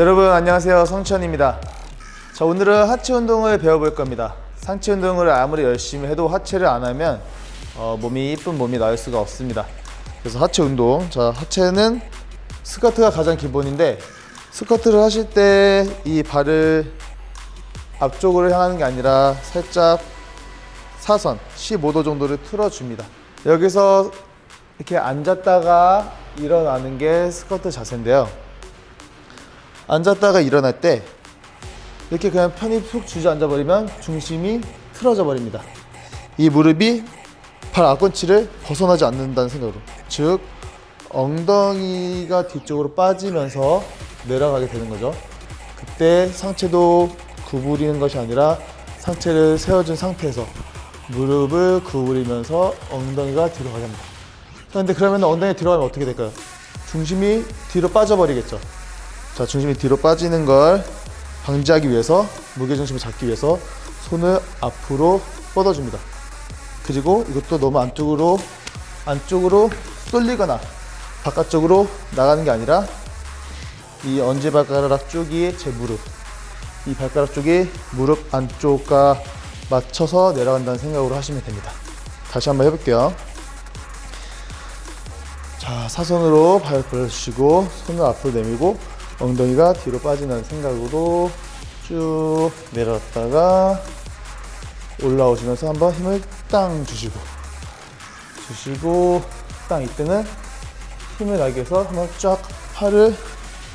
자, 여러분 안녕하세요. 성천입니다. 자 오늘은 하체 운동을 배워볼 겁니다. 상체 운동을 아무리 열심히 해도 하체를 안 하면 어, 몸이 이쁜 몸이 나올 수가 없습니다. 그래서 하체 운동. 자 하체는 스쿼트가 가장 기본인데 스쿼트를 하실 때 이 발을 앞쪽으로 향하는 게 아니라 살짝 사선 15도 정도를 틀어줍니다. 여기서 이렇게 앉았다가 일어나는 게 스쿼트 자세인데요 앉았다가 일어날 때 이렇게 그냥 편히 푹 주저앉아 버리면 중심이 틀어져 버립니다. 이 무릎이 발 앞꿈치를 벗어나지 않는다는 생각으로 즉 엉덩이가 뒤쪽으로 빠지면서 내려가게 되는 거죠. 그때 상체도 구부리는 것이 아니라 상체를 세워준 상태에서 무릎을 구부리면서 엉덩이가 뒤로 가게 합니다. 그런데 그러면 엉덩이 뒤로 가면 어떻게 될까요? 중심이 뒤로 빠져버리겠죠. 자, 중심이 뒤로 빠지는 걸 방지하기 위해서 무게 중심을 잡기 위해서 손을 앞으로 뻗어줍니다. 그리고 이것도 너무 안쪽으로 안쪽으로 쏠리거나 바깥쪽으로 나가는 게 아니라 이 엄지발가락 쪽이 제 무릎 이 발가락 쪽이 무릎 안쪽과 맞춰서 내려간다는 생각으로 하시면 됩니다. 다시 한번 해볼게요. 자, 사선으로 발 벌려주시고 손을 앞으로 내밀고 엉덩이가 뒤로 빠지는 생각으로 쭉 내려갔다가 올라오시면서 한번 힘을 땅 주시고 주시고 땅 이때는 힘을 위해서 한번 쫙 팔을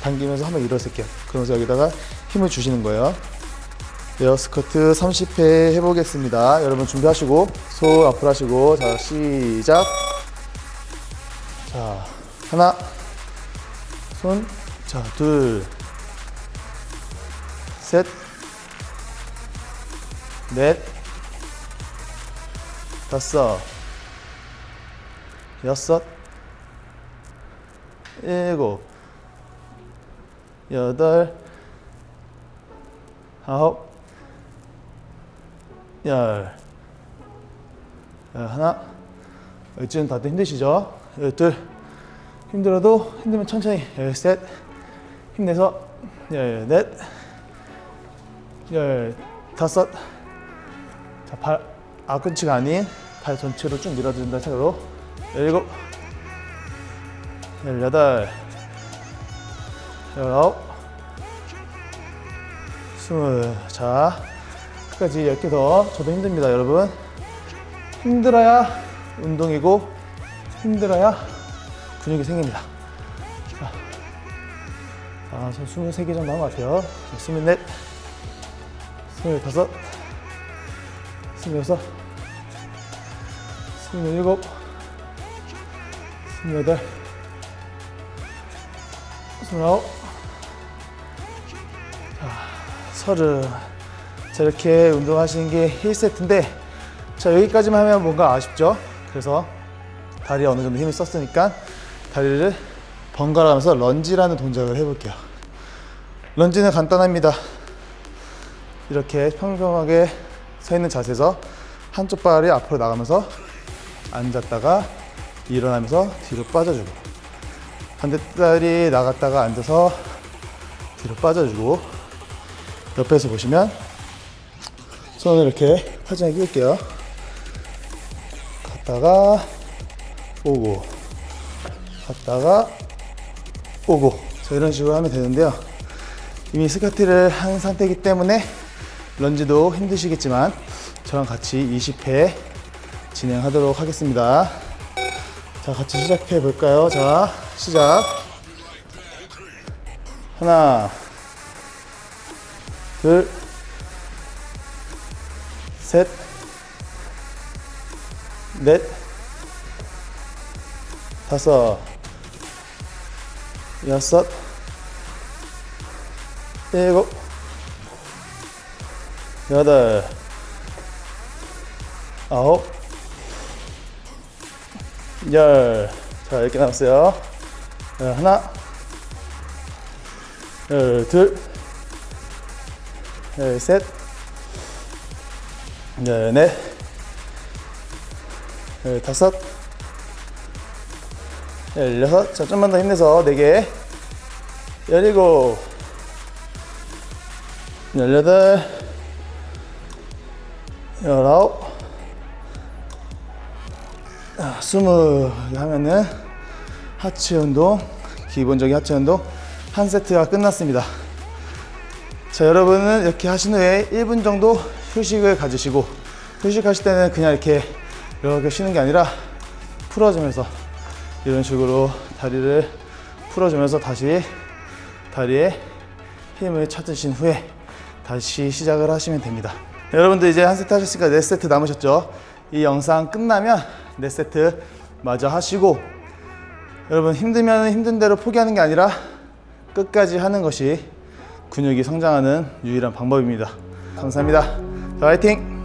당기면서 한번 일어설게요. 그러면서 여기다가 힘을 주시는 거예요. 에어 스쿼트 30회 해보겠습니다. 여러분 준비하시고 손 앞으로 하시고 자 시작. 자 하나 손 자, 둘, 셋, 넷, 다섯, 여섯, 일곱, 여덟, 아홉, 열, 열 하나, 이쯤 다들 힘드시죠? 열둘, 힘들어도 힘들면 천천히. 열셋, 힘내서 열넷, 열 다섯. 자, 발 앞꿈치가 아닌 발 전체로 쭉 밀어준다는 생각으로 열일곱, 열여덟, 열아홉, 스물. 자, 끝까지 열개 더. 저도 힘듭니다, 여러분. 힘들어야 운동이고 힘들어야 근육이 생깁니다. 아, 저 23개 정도 한것 같아요. 24, 25, 26, 27, 28, 29, 서른. 자, 이렇게 운동하시는 게 1세트인데, 자, 여기까지만 하면 뭔가 아쉽죠? 그래서 다리에 어느 정도 힘을 썼으니까 다리를 번갈아 가면서 런지라는 동작을 해볼게요. 런지는 간단합니다. 이렇게 평평하게 서 있는 자세에서 한쪽 발이 앞으로 나가면서 앉았다가 일어나면서 뒤로 빠져주고 반대다리 나갔다가 앉아서 뒤로 빠져주고 옆에서 보시면 손을 이렇게 팔짱에 끼울게요. 갔다가 오고 갔다가 오고 자, 이런 식으로 하면 되는데요. 이미 스쿼트를 한 상태이기 때문에 런지도 힘드시겠지만 저랑 같이 20회 진행하도록 하겠습니다. 자, 같이 시작해 볼까요? 자, 시작. 하나, 둘, 셋, 넷, 다섯, 여섯, 일곱, 여덟, 아홉, 열. 자, 이렇게 남았어요. 열 하나, 열 둘, 열 셋, 열 넷, 열 다섯, 열 여섯. 자, 좀만 더 힘내서 네 개. 열일곱, 열여덟, 열아홉, 아, 스무 하면은 하체 운동, 기본적인 하체 운동 한 세트가 끝났습니다. 자, 여러분은 이렇게 하신 후에 1분 정도 휴식을 가지시고 휴식하실 때는 그냥 이렇게 이렇게 쉬는 게 아니라 풀어주면서 이런 식으로 다리를 풀어주면서 다시 다리에 힘을 찾으신 후에 다시 시작을 하시면 됩니다. 여러분들 이제 한 세트 하셨으니까 네 세트 남으셨죠? 이 영상 끝나면 네 세트 마저 하시고 여러분 힘들면 힘든 대로 포기하는 게 아니라 끝까지 하는 것이 근육이 성장하는 유일한 방법입니다. 감사합니다. 자, 화이팅!